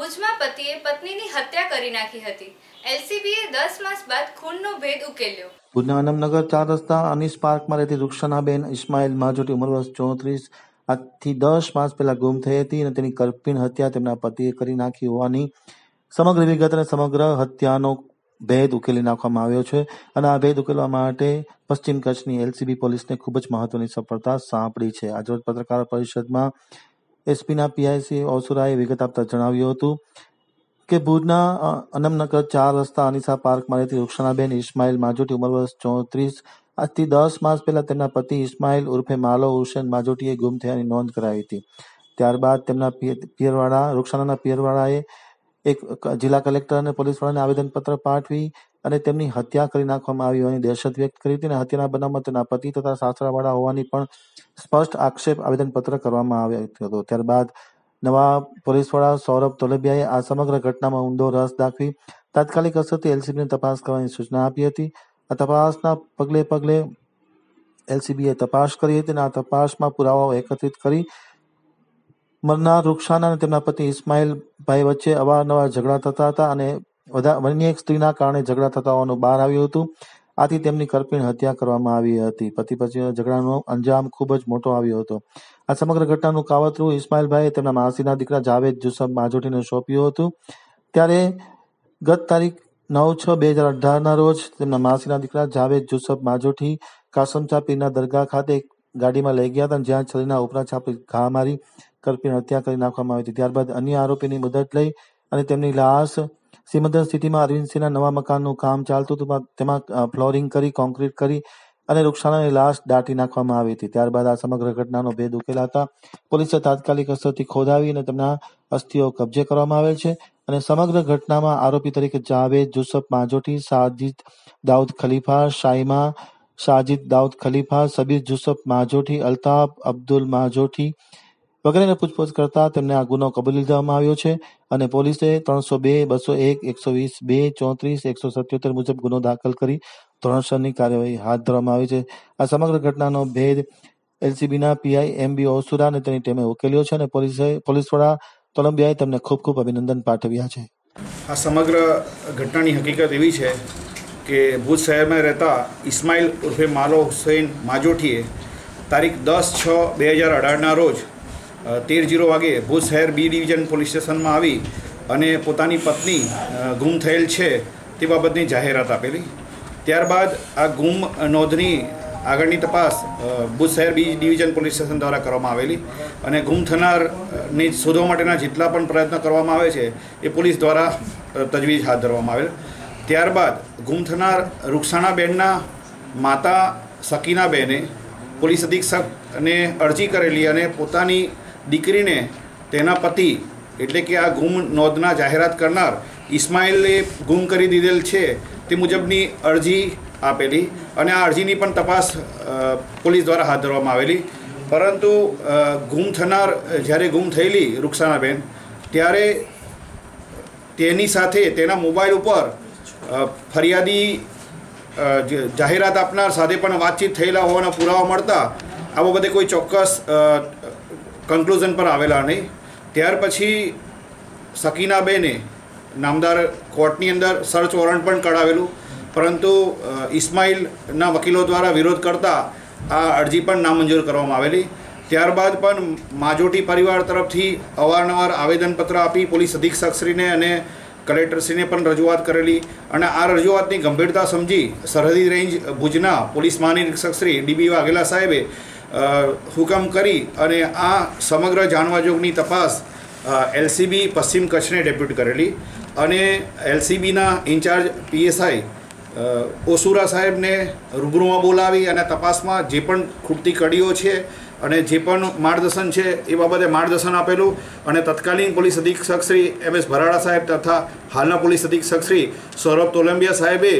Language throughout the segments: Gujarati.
ભુજમાં પતિએ પત્નીની હત્યા કરી નાખી હતી. એલસીબીએ દસ માસ બાદ ખૂનનો ભેદ ઉકેલ્યો. ભુજના અનમનગર ચાર રસ્તા અનિસ પાર્કમાં રહેતી રૂક્ષણાબેન ઇસ્માઇલ માજોટી ઉંમર વર્ષ ચોત્રીસ આજથી દસ માસ પહેલા ગુમ થઈ હતી અને તેની કરપીણ હત્યા તેમના પતિએ કરી નાખી હોવાની સમગ્ર વિગત અને સમગ્ર હત્યાનો ભેદ ઉકેલી નાખવામાં આવ્યો છે. અને આ ભેદ ઉકેલવા માટે પશ્ચિમ કચ્છની એલસીબી પોલીસને ખૂબ જ મહત્વની સફળતા સાંપડી છે. આજરોજ પત્રકાર પરિષદમાં એસપીના પીઆઈસી ઓસુરાએ વિગત આપતા જણાવ્યું હતું કે ભુજના અનમનગર ચાર રસ્તા અનિસા પાર્કમાં રહેતી રૂક્ષણાબેન ઇસ્માઇલ માજોટી ઉંમર વર્ષ ચોત્રીસ, આજથી દસ માસ પહેલા તેમના પતિ ઇસ્માઇલ ઉર્ફે માલો હુસેન માજોટીએ ગુમ થયાની નોંધ કરાવી હતી. ત્યારબાદ તેમના પિય- પિયરવાળા રૂક્ષાનાના પિયરવાળાએ એક જિલ્લા કલેક્ટર અને પોલીસવાળાને આવેદનપત્ર પાઠવી અને તેમની હત્યા કરી નાખવામાં આવી હોવાની દહેશત વ્યક્ત કરી હતી અને હત્યાના બનાવમાં તેના પતિ તથા સાસરાવાળા હોવાની પણ સ્પષ્ટ આક્ષેપ આવેદનપત્ર કરવામાં આવ્યો હતો. ત્યારબાદ નવા પોલીસવાળા સૌરભ તોલબિયાએ આ સમગ્ર ઘટનામાં ઊંડો રસ દાખવી તાત્કાલિક અસરથી એલસીબીને તપાસ કરવાની સૂચના આપી હતી. આ તપાસના પગલે પગલે એલસીબીએ તપાસ કરી હતી અને આ તપાસમાં પુરાવાઓ એકત્રિત કરી મરનાર રૂક્ષાના અને તેમના પતિ ઇસ્માઇલ ભાઈ વચ્ચે અવારનવાર ઝઘડા થતા હતા અને વધા અન્ય એક સ્ત્રીના કારણે ઝઘડા થતા હોવાનું બહાર આવ્યું હતું. આથી તેમની કરપીણ હત્યા કરવામાં આવી હતી. પતિ પછી ઝઘડાનો અંજામ ખૂબ જ મોટો આવ્યો હતો. આ સમગ્ર ઘટનાનું કાવતરું ઇસ્માઇલભાઈએ તેમના માસીના દીકરા જાવેદ જુસફ માજોટીને સોંપ્યું હતું. ત્યારે ગત તારીખ નવ છ બે હજાર અઢારના રોજ તેમના માસીના દીકરા જાવેદ જુસફ માજોઠી કાસમચા પીરના દરગાહ ખાતે ગાડીમાં લઈ ગયા હતા, જ્યાં છરીના ઉપરા છાપી ઘા મારી કરપીણ હત્યા કરી નાખવામાં આવી હતી. ત્યારબાદ અન્ય આરોપીની મદદ લઈ અને તેમની લાશ સિમંદર સ્થિતિમાં અરવિંદસિંહના નવા મકાનનું કામ ચાલતું હતું તેમાં- ફ્લોરિંગ કરી કોન્ક્રીટ કરી અને રૂક્ષાણાની લાશ દાટી નાખવામાં આવી હતી. ત્યારબાદ આ સમગ્ર ઘટનાનો ભેદ ઉકેલાતા પોલીસે તાત્કાલિક અસરથી ખોદાવી અને તેમના અસ્થિઓ કબજે કરવામાં આવેલ છે અને સમગ્ર ઘટનામાં આરોપી તરીકે જાવેદ જુસફ માજોઠી, સાજિદ દાઉદ ખલીફા શાઇમા સાજિદ દાઉદ ખલીફા, સબીર જુસફ માજોઠી, અલ્તાફ અબ્દુલ માજોઠી વગેરેને પૂછપરછ કરતા તેમને આ ગુનો કબૂલી લીધવામાં આવ્યો છે અને પોલીસે ત્રણસો બે, બસો એક, એકસો વીસ, બે, ચોત્રીસ, એકસો સત્યોતેર મુજબ ગુનો દાખલ કરી ધોરણસરની કાર્યવાહી હાથ ધરવામાં આવી છે. આ સમગ્ર ઘટનાનો ભેદ એલસીબીના પીઆઈ એમ બી ઓસુરા અને તેની ટીમે ઉકેલ્યો છે અને પોલીસે, પોલીસ વડા તોલંબિયાએ તેમને ખૂબ ખૂબ અભિનંદન પાઠવ્યા છે. આ સમગ્ર ઘટનાની હકીકત એવી છે કે ભુજ શહેરમાં રહેતા ઇસ્માઇલ ઉર્ફે માલો હુસૈન માજોઠીએ તારીખ દસ છ બે હજાર અઢારના રોજ તેર જીરો વાગે ભુજ શહેર બી ડિવિઝન પોલીસ સ્ટેશનમાં આવી અને પોતાની પત્ની ગુમ થયેલ છે તે બાબતની જાહેરાત આપેલી. ત્યારબાદ આ ગુમ નોંધની આગળની તપાસ ભુજ શહેર બી ડિવિઝન પોલીસ સ્ટેશન દ્વારા કરવામાં આવેલી અને ગુમ થનારને શોધવા માટેના જેટલા પણ પ્રયત્ન કરવામાં આવે છે એ પોલીસ દ્વારા તજવીજ હાથ ધરવામાં આવેલ. ત્યારબાદ ગુમ થનાર રૂક્ષાણાબેનના માતા સકીનાબેને પોલીસ અધિક્ષકને અરજી કરેલી અને પોતાની દીકરીને તેના પતિ, એટલે કે આ ગુમ નોંધના જાહેરાત કરનાર ઇસ્માઇલે ગુમ કરી દીધેલ છે તે મુજબની અરજી આપેલી અને આ અરજીની પણ તપાસ પોલીસ દ્વારા હાથ ધરવામાં આવેલી. પરંતુ ગુમ થનાર, જ્યારે ગુમ થયેલી રૂક્ષાનાબેન ત્યારે તેની સાથે તેના મોબાઈલ ઉપર ફરિયાદી જાહેરાત આપનાર સાથે પણ વાતચીત થયેલા હોવાના પુરાવા મળતા, આ બાબતે કોઈ ચોક્કસ કન્ક્લુઝન પર આવેલા નહીં. ત્યાર પછી સકીનાબેને નામદાર કોર્ટની અંદર સર્ચ વોરંટ પણ કઢાવેલું. પરંતુ ઇસ્માઇલના વકીલો દ્વારા વિરોધ કરતા આ અરજી પણ નામંજૂર કરવામાં આવેલી. ત્યારબાદ પણ માજોટી પરિવાર તરફથી અવારનવાર આવેદનપત્ર આપી પોલીસ અધિક્ષકશ્રીને અને કલેક્ટરશ્રીને પણ રજૂઆત કરેલી અને આ રજૂઆતની ગંભીરતા સમજી સરહદી રેન્જ ભુજના પોલીસ મહાનિરીક્ષકશ્રી ડીબી વાઘેલા સાહેબે હુકમ કરી અને આ સમગ્ર જાણવાજોગની તપાસ એલસીબી પશ્ચિમ કચ્છને ડેપ્યુટ કરેલી અને એલસીબીના ઇન્ચાર્જ પીએસઆઈ ઓસુરા સાહેબને રૂબરૂમાં બોલાવી અને તપાસમાં જે પણ ખૂટતી કડીઓ છે અને જે પણ માર્ગદર્શન છે એ બાબતે માર્ગદર્શન આપેલું અને તત્કાલીન પોલીસ અધિક્ષક શ્રી એમ એસ ભરાડા સાહેબ તથા હાલના પોલીસ અધિક્ષક શ્રી સૌરભ તોલંબિયા સાહેબે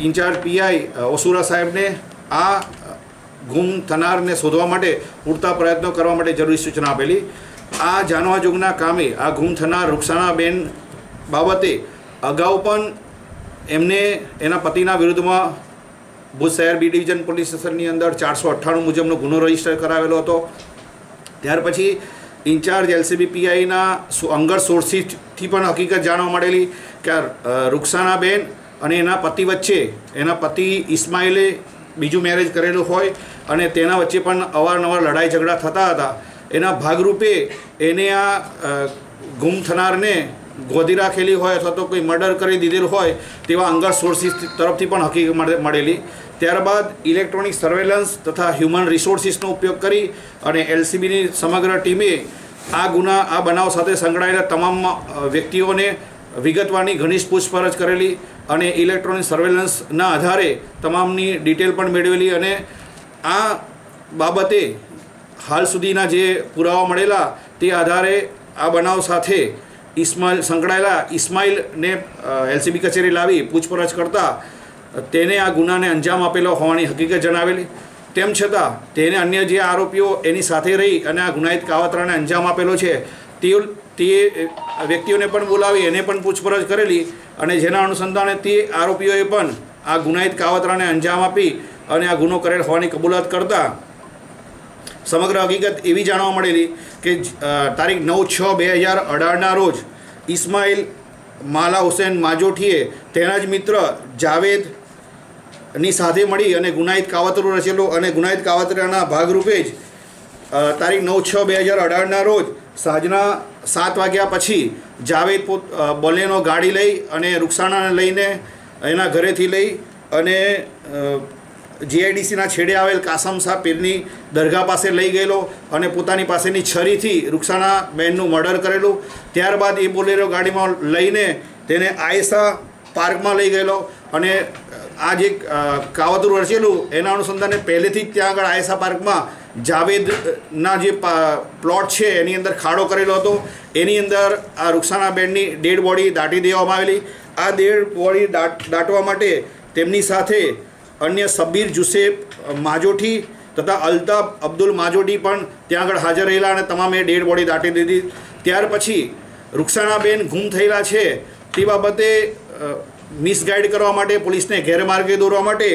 ઇન્ચાર્જ પીઆઈ ઓસુરા સાહેબને આ ગુમ થનારને શોધવા માટે પૂરતા પ્રયત્નો કરવા માટે જરૂરી સૂચના આપેલી. આ જાણવા જોગના કામે આ ગુમ થનાર રૂક્ષાણાબેન બાબતે અગાઉ પણ એમને એના પતિના વિરુદ્ધમાં ભુજ શહેર બી ડિવિઝન પોલીસ સ્ટેશનની અંદર ચારસો અઠ્ઠાણું મુજબનો ગુનો રજિસ્ટર કરાવેલો હતો. ત્યાર પછી ઇન્ચાર્જ એલસીબી પીઆઈના અંગર સોર્સિસથી પણ હકીકત જાણવા મળેલી કે અ, અને એના પતિ વચ્ચે એના પતિ ઇસ્માઇલે બીજું મેરેજ કરેલું હોય અને તેના વચ્ચે પણ અવારનવાર લડાઈ ઝઘડા થતા હતા, એના ભાગરૂપે એને આ ગુમ થનારને ગોધી રાખેલી હોય અથવા તો કોઈ મર્ડર કરી દીધેલું હોય તેવા અંગર સોર્સિસ તરફથી પણ હકીકત મળેલી. ત્યારબાદ ઇલેક્ટ્રોનિક સર્વેલન્સ તથા હ્યુમન રિસોર્સિસનો ઉપયોગ કરી અને એલસીબીની સમગ્ર ટીમે આ ગુના, આ બનાવ સાથે સંકળાયેલા તમામ વ્યક્તિઓને વિગતવારની ઘનિષ્ઠ પૂછપરછ કરેલી અને ઇલેક્ટ્રોનિક સર્વેલન્સના આધારે તમામની ડિટેલ પણ મેળવેલી અને આ બાબતે હાલ સુધીના જે પુરાવા મળેલા તે આધારે આ બનાવ સાથે ઇસ્માઇલ સંકળાયેલા ઇસ્માઇલને એલસીબી કચેરી લાવી પૂછપરછ કરતાં તેને આ ગુનાને અંજામ આપેલો હોવાની હકીકત જણાવેલી. તેમ છતાં તેને અન્ય જે આરોપીઓ એની સાથે રહી અને આ ગુનાહિત કાવતરાને અંજામ આપેલો છે તે તે વ્યક્તિઓને પણ બોલાવી, એને પણ પૂછપરછ કરેલી અને જેના અનુસંધાને તે આરોપીઓએ પણ આ ગુનાહિત કાવતરાને અંજામ આપી અને આ ગુનો કરેલ હોવાની કબૂલાત કરતા સમગ્ર હકીકત એવી જાણવા મળેલી કે તારીખ નવ છ બે હજાર અઢારના રોજ ઇસ્માઇલ માલા હુસેન માજોઠીએ તેના જ મિત્ર જાવેદની સાથે મળી અને ગુનાહિત કાવતરો રચેલો અને ગુનાહિત કાવતરાના ભાગરૂપે જ તારીખ નવ છ બે હજાર અઢારના રોજ સાંજના સાત વાગ્યા પછી જાવેદ પોત બોલેનો ગાડી લઈ અને રૂકસાણાને લઈને એના ઘરેથી લઈ અને જીઆઈડીસીના છેડે આવેલ કાસમ શાહ પીરની દરગાહ પાસે લઈ ગયેલો અને પોતાની પાસેની છરીથી રૂકસાણા બહેનનું મર્ડર કરેલું. ત્યારબાદ એ બોલેરો ગાડીમાં લઈને તેને આયસા પાર્કમાં લઈ ગયેલો અને આ જે કાવતરું રચેલું. એના અનુસંધાને પહેલેથી જ ત્યાં આગળ આયસા પાર્કમાં જાવેદના જે પ્લોટ છે, એની અંદર ખાડો કરેલો હતો. એની અંદર આ રૂક્ષાણાબેનની બેનની ડેડ બોડી દાટી દેવામાં આવેલી. આ ડેડ બોડી દાટવા માટે તેમની સાથે અન્ય સબીર જુસેફ માજોઠી તથા અલ્તાફ અબ્દુલ માજોઠી પણ ત્યાં આગળ હાજર રહેલા અને તમામે ડેડ બોડી દાટી દીધી. ત્યાર પછી રૂક્ષાણાબેન ગુમ થયેલા છે. તે બાબતે મિસગાઈડ કરવા માટે, પોલીસને ગેરમાર્ગે દોરવા માટે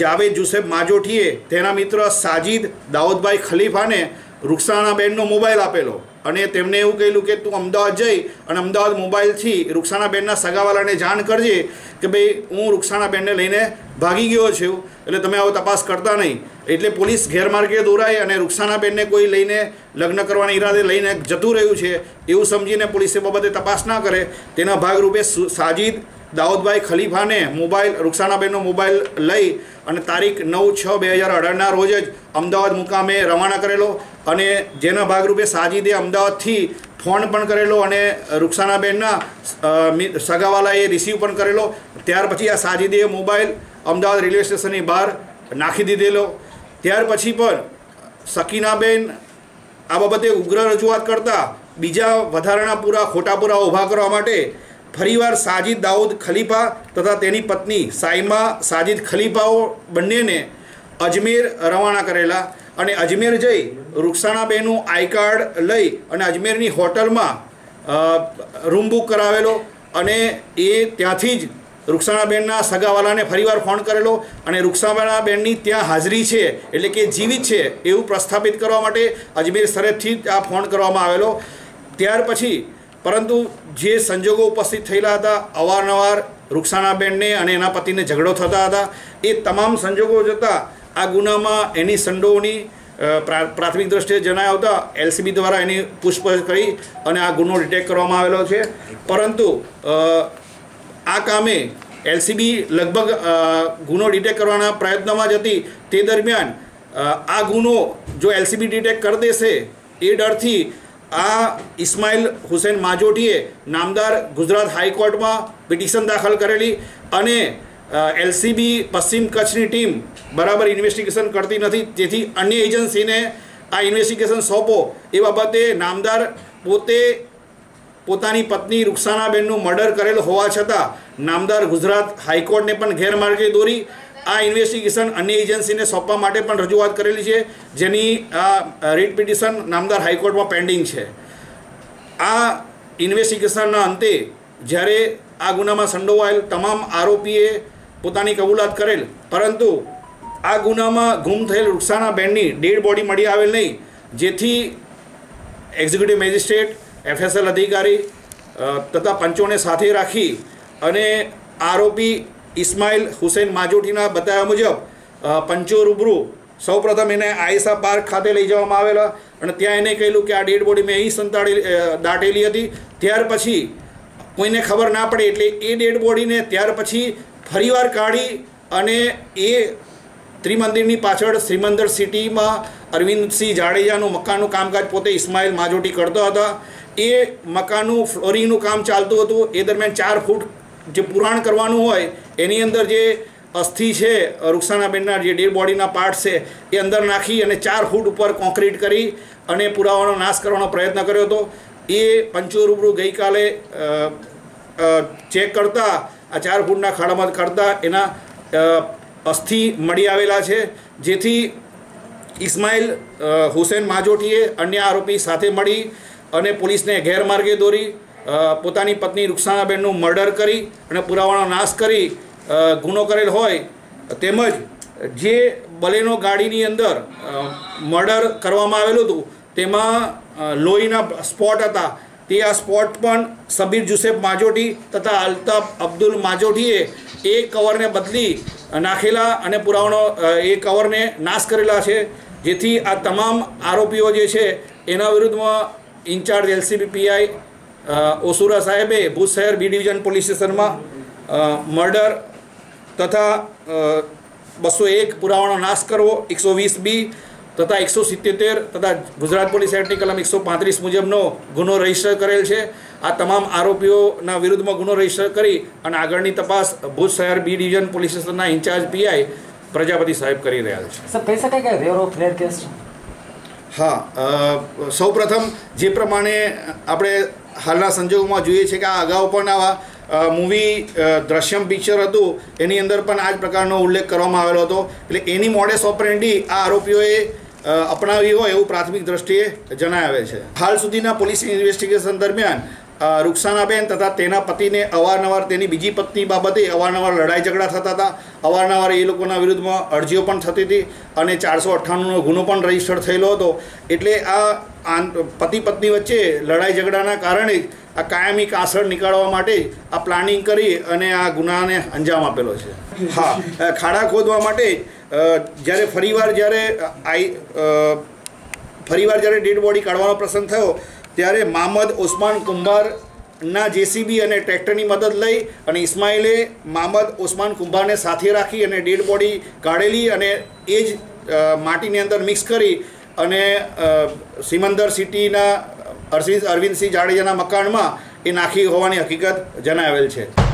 જાવેદ જુસેફ માજોઠીએ તેના મિત્ર સાજિદ દાઉદભાઈ ખલીફાને રૂક્ષાણાબેનનો મોબાઈલ આપેલો. અને તેમને એવું કહેલું કે તું અમદાવાદ જઈ અને અમદાવાદ મોબાઈલથી રૂક્ષાણાબેનના સગાવાલાને જાણ કરજે કે ભાઈ હું રૂક્ષાણાબેનને લઈને ભાગી ગયો છું, એટલે તમે આવો તપાસ કરતા નહીં. એટલે પોલીસ ગેરમાર્ગે દોરાય અને રૂક્ષાણાબેનને કોઈ લઈને લગ્ન કરવાના ઈરાદે લઈને જતું રહ્યું છે, એવું સમજીને પોલીસે બાબતે તપાસ ના કરે. તેના ભાગરૂપે સાજિદ દાઉદભાઈ ખલીફાને મોબાઈલ રૂક્ષાણાબેનનો મોબાઈલ લઈ અને તારીખ નવ છ બે હજાર અઢારના રોજ જ અમદાવાદ મુકામે રવાના કરેલો અને જેના ભાગરૂપે સાજીદે અમદાવાદથી ફોન પણ કરેલો અને રૂક્ષાણાબેનના સગાવાલાએ રિસીવ પણ કરેલો. ત્યાર પછી આ સાજિદે મોબાઈલ અમદાવાદ રેલવે સ્ટેશનની બહાર નાખી દીધેલો. ત્યાર પછી પણ સકીનાબેન આ બાબતે ઉગ્ર રજૂઆત કરતા બીજા વધારાના પૂરા ખોટા પૂરા ઊભા કરવા માટે ફરીવાર સાજિદ દાઉદ ખલીફા તથા તેની પત્ની સાઈમા સાજિદ ખલીફાઓ બંનેને અજમેર રવાના કરેલા અને અજમેર જઈ રૂક્ષાણાબેનનું આઈ કાર્ડ લઈ અને અજમેરની હોટલમાં રૂમ બુક કરાવેલો અને એ ત્યાંથી જ રૂક્ષાણાબેનના સગાવાલાને ફરીવાર ફોન કરેલો અને રૂક્ષાણાબેનની ત્યાં હાજરી છે એટલે કે જીવિત છે એવું પ્રસ્થાપિત કરવા માટે અજમેર સરહદથી આ ફોન કરવામાં આવેલો. ત્યાર પછી પરંતુ જે સંજોગો ઉપસ્થિત થયેલા હતા, અવારનવાર રૂક્ષાણાબેનને અને એના પતિને ઝઘડો થતા હતા, એ તમામ સંજોગો જતાં આ ગુનામાં એની સંડોવણી પ્રા- પ્રાથમિક દ્રષ્ટિએ જણાયા આવતા એલસીબી દ્વારા એની પૂછપરછ કરી અને આ ગુનો ડિટેક્ટ કરવામાં આવેલો છે. પરંતુ આ કામે એલસીબી લગભગ ગુનો ડિટેક્ટ કરવાના પ્રયત્નમાં જ હતી. તે દરમિયાન આ ગુનો જો એલસીબી ડિટેક્ટ કરી દેશે, એ ડરથી આ ઇસ્માઇલ હુસેન માજોટીએ નામદાર ગુજરાત હાઈકોર્ટમાં પિટિશન દાખલ કરેલી અને એલસીબી પશ્ચિમ કચ્છની ટીમ બરાબર ઇન્વેસ્ટિગેશન કરતી નથી. તેથી અન્ય એજન્સીને આ ઇન્વેસ્ટિગેશન સોંપો એ બાબતે નામદાર પોતે પોતાની પત્ની રૂક્ષાનાબેનનું મર્ડર કરેલ હોવા છતાં નામદાર ગુજરાત હાઈકોર્ટને પણ ગેરમાર્ગે દોરી આ ઇન્વેસ્ટિગેશન અન્ય એજન્સીને સોંપવા માટે પણ રજૂઆત કરેલી છે, જેની આ રીટ પિટિશન નામદાર હાઈકોર્ટમાં પેન્ડિંગ છે. આ ઇન્વેસ્ટિગેશનના અંતે જ્યારે આ ગુનામાં સંડોવાયેલ તમામ આરોપીએ પોતાની કબૂલાત કરેલ, પરંતુ આ ગુનામાં ગુમ થયેલ રૂકસાના બેનની ડેડ બોડી મળી આવેલ નહીં, જેથી એક્ઝિક્યુટિવ મેજિસ્ટ્રેટ એફએસએલ અધિકારી તથા પંચોને સાથે રાખી અને આરોપી ઇસ્માઇલ હુસેન માજુટીના બતાવ્યા મુજબ પંચો રૂબરૂ સૌપ્રથમ એને આયસા પાર્ક ખાતે લઈ જવામાં આવેલા અને ત્યાં એને કહેલું કે આ ડેડ બોડી મેં અહીં સંતાડી દાટેલી હતી. ત્યાર પછી કોઈને ખબર ના પડે એટલે એ ડેડ બોડીને ત્યાર પછી ફરીવાર કાઢી અને એ ત્રિમંદિરની પાછળ શ્રીમંદર સિટીમાં અરવિંદસિંહ જાડેજાનું મકાનનું કામકાજ પોતે ઇસ્માઇલ માજોટી કરતો હતા. એ મકાનનું ફ્લોરિંગનું કામ ચાલતું હતું. એ દરમિયાન ચાર ફૂટ જે પુરાણ કરવાનું હોય એની અંદર જે અસ્થિ છે રૂક્ષાણાબેનના જે ડેડ બોડીના પાર્ટ છે, એ અંદર નાખી અને ચાર ફૂટ ઉપર કોન્ક્રીટ કરી અને પુરાવાનો નાશ કરવાનો પ્રયત્ન કર્યો હતો. એ પંચો રૂબરૂ ગઈકાલે ચેક કરતા, આ ચાર ફૂટના ખાડામાં કરતા એના અસ્થિ મળી આવેલા છે. જેથી ઇસ્માઇલ હુસેન માજોટીએ અન્ય આરોપી સાથે મળી અને પોલીસને ગેરમાર્ગે દોરી પોતાની પત્ની રૂક્ષાણાબેનનું મર્ડર કરી અને પુરાવાનો નાશ કરી ગુનો કરેલ હોય, તેમજ જે બલેનો ગાડીની અંદર મર્ડર કરવામાં આવેલું હતું, તેમાં લોહીના સ્પોટ હતા. તે આ સ્પોટ પણ સબીર જુસેફ માજોટી તથા અલ્તાફ અબ્દુલ માજોટીએ એ કવરને બદલી નાખેલા અને પુરાવાનો એ કવરને નાશ કરેલા છે. જેથી આ તમામ આરોપીઓ જે છે, એના વિરુદ્ધમાં ઇન્ચાર્જ એલસીબી પીઆઈ ઓસુરા સાહેબે ભુજ શહેર બી ડિવિઝન પોલીસ સ્ટેશનમાં મર્ડર તથા બસો એક પુરાવાનો નાશ કરવો એકસો વીસ બી તથા એકસો સિત્તેર તથા ગુજરાત પોલીસ એક્ટની કલમ એકસો પાંત્રીસ મુજબનો ગુનો રજિસ્ટર કરેલ છે. આ તમામ આરોપીઓના વિરુદ્ધમાં ગુનો રજિસ્ટર કરી અને આગળની તપાસ ભુજ શહેર બી ડિવિઝન પોલીસ સ્ટેશનના ઇન્ચાર્જ પીઆઈ પ્રજાપતિ સાહેબ કરી રહ્યા છે. સર કહી શકાય કે રેર ઓફ કેસ છે? હા સૌપ્રથમ જે પ્રમાણે આપણે હાલના સંજોગોમાં જોઈએ છે કે આ અગાઉ પણ આવા મૂવી દ્રશ્યમ પિક્ચર હતું. એની અંદર પણ આ જ પ્રકારનો ઉલ્લેખ કરવામાં આવેલો હતો. એટલે એની મોડેસ ઓપરેન્ડી આ આરોપીઓએ અપનાવી હોય એવું પ્રાથમિક દ્રષ્ટિએ જણાવે છે. હાલ સુધીના પોલીસ ઇન્વેસ્ટિગેશન દરમિયાન રૂક્ષાનાબેન તથા તેના પતિને અવારનવાર તેની બીજી પત્ની બાબતે અવારનવાર લડાઈ ઝઘડા થતા હતા. અવારનવાર એ લોકોના વિરુદ્ધમાં અરજીઓ પણ થતી હતી અને ચારસો અઠ્ઠાણુંનો ગુનો પણ રજિસ્ટર થયેલો હતો. એટલે આ પતિ પત્ની વચ્ચે લડાઈ ઝઘડાના કારણે આ કાયમી કાસળ નીકાળવા માટે આ પ્લાનિંગ કરી અને આ ગુનાને અંજામ આપેલો છે. હા ખાડા ખોદવા માટે જ્યારે ફરીવાર જ્યારે આઈ ફરીવાર જ્યારે ડેડ બોડી કાઢવાનો પ્રસંગ થયો, ત્યારે મામદ ઓસ્માન કુંભારના જેસીબી અને ટ્રેક્ટરની મદદ લઈ અને ઇસ્માઇલે મામદ ઓસ્માન કુંભારને સાથે રાખી અને ડેડ બોડી કાઢેલી અને એ જ માટીની અંદર મિક્સ કરી અને સિમંદર સિટીના અરવિંદ અરવિંદસિંહ જાડેજાના મકાનમાં એ નાખી હોવાની હકીકત જણાવેલ છે.